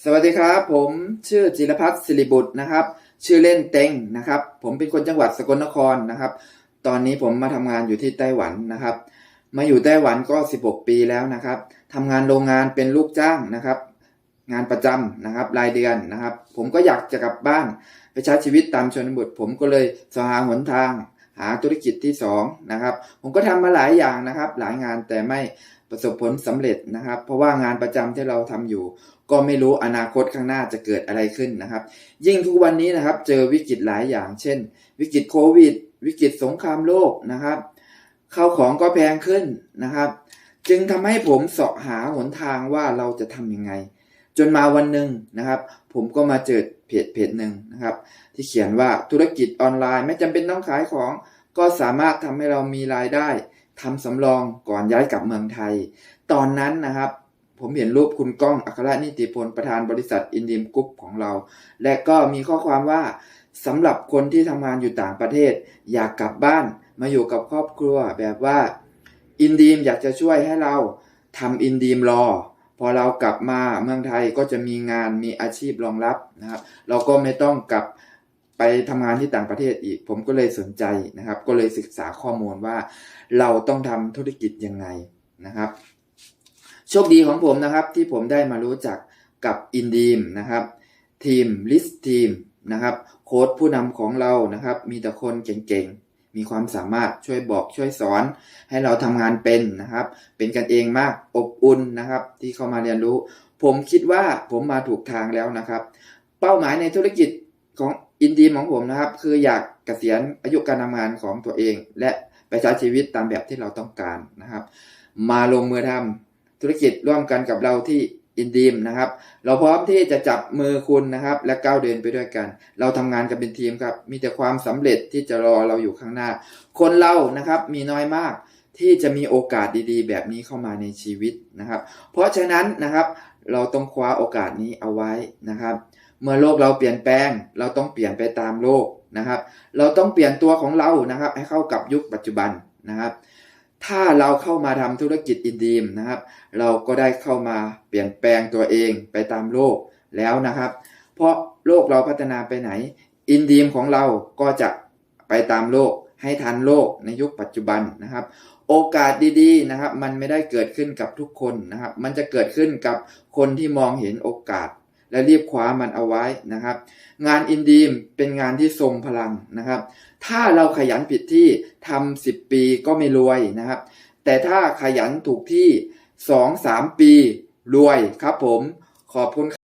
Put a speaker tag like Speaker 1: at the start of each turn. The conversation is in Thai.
Speaker 1: สวัสดีครับ ผมชื่อจิรพัฒน์ศิริบุตรนะครับ ชื่อเล่นเต็งนะครับ ผมเป็นคนจังหวัดสกลนครนะครับ ตอนนี้ผมมาทำงานอยู่ที่ไต้หวันนะครับ มาอยู่ไต้หวันก็ 16 ปีแล้วนะครับทำงานโรงงานเป็นลูกจ้างนะครับ งานประจำนะครับ รายเดือนนะครับ ผมก็อยากจะกลับบ้านไปใช้ชีวิตตามชนบท ผมก็เลยสหาหนทาง หาธุรกิจที่สองนะครับผมก็ทำมาหลายอย่างนะครับ หลายงานแต่ไม่ประสบผลสำเร็จนะครับ เพราะว่างานประจำที่เราทำอยู่ ก็ไม่รู้อนาคตข้างหน้าจะเกิดอะไรขึ้นนะครับ ยิ่งทุกวันนี้นะครับ เจอวิกฤตหลายอย่าง เช่น วิกฤตโควิด วิกฤตสงครามโลกนะครับข้าวของก็แพงขึ้นนะครับ จึงทำให้ผมเสาะหาหนทางว่าเราจะทำยังไง จนมาวันหนึ่งนะครับ ผมก็มาเจอเพจเพจหนึ่งนะครับ ที่เขียนว่าธุรกิจออนไลน์ไม่จำเป็นต้องขายของ ก็สามารถทำให้เรามีรายได้ทำสำรองก่อนย้ายกลับเมืองไทย ตอนนั้นนะครับ ผมเห็นรูปคุณก้องอัครนิติพลประธานบริษัทอินดีมกรุ๊ปของเรา และก็มีข้อความว่าสำหรับคนที่ทำงานอยู่ต่างประเทศ อยากกลับบ้านมาอยู่กับครอบครัวแบบว่า อินดีมอยากจะช่วยให้เราทำอินดีมรอ พอเรากลับมาเมืองไทยก็จะมีงานมีอาชีพรองรับนะครับ เราก็ไม่ต้องกลับไปทำงานที่ต่างประเทศอีก ผมก็เลยสนใจนะครับ ก็เลยศึกษาข้อมูลว่า เราต้องทำธุรกิจยังไงนะครับ โชคดีของผมนะครับที่ผมได้มารู้จักกับอินดีมนะครับทีมลิสทีมนะครับ โค้ดผู้นำของเรานะครับ มีแต่คนเก่งๆ มีความสามารถช่วยบอกช่วยสอน ให้เราทำงานเป็นนะครับ เป็นกันเองมากอบอุ่นนะครับ ที่เข้ามาเรียนรู้ ผมคิดว่าผมมาถูกทางแล้วนะครับ เป้าหมายในธุรกิจของอินดีมของผมนะครับ คืออยากเกษียณอายุการทำงานของตัวเอง และไปใช้ชีวิตตามแบบที่เราต้องการนะครับ มาลงมือทำธุรกิจร่วมกันกับเราที่ อินดีมนะครับ เราพร้อมที่จะจับมือคุณนะครับ และก้าวเดินไปด้วยกัน เราทำงานกันเป็นทีมครับ มีแต่ความสำเร็จที่จะรอเราอยู่ข้างหน้า คนเรานะครับมีน้อยมากที่จะมีโอกาสดีๆ แบบนี้เข้ามาในชีวิตนะครับ เพราะฉะนั้นนะครับ เราต้องคว้าโอกาสนี้เอาไว้นะครับ เมื่อโลกเราเปลี่ยนแปลง เราต้องเปลี่ยนไปตามโลกนะครับ เราต้องเปลี่ยนตัวของเรานะครับ ให้เข้ากับยุคปัจจุบันนะครับ ถ้าเราเข้ามาทำธุรกิจอินดีมนะครับ เราก็ได้เข้ามาเปลี่ยนแปลงตัวเองไปตามโลกแล้วนะครับ เพราะโลกเราพัฒนาไปไหน อินดีมของเราก็จะไปตามโลกให้ทันโลกในยุคปัจจุบันนะครับ โอกาสดีๆนะครับ มันไม่ได้เกิดขึ้นกับทุกคนนะครับ มันจะเกิดขึ้นกับคนที่มองเห็นโอกาส และรีบคว้ามันเอาไว้นะครับ งานอินดีมเป็นงานที่ทรงพลังนะครับ ถ้าเราขยันผิดที่ทำสิบปีก็ไม่รวยนะครับ แต่ถ้าขยันถูกที่สองสามปีรวยครับผมขอบคุณ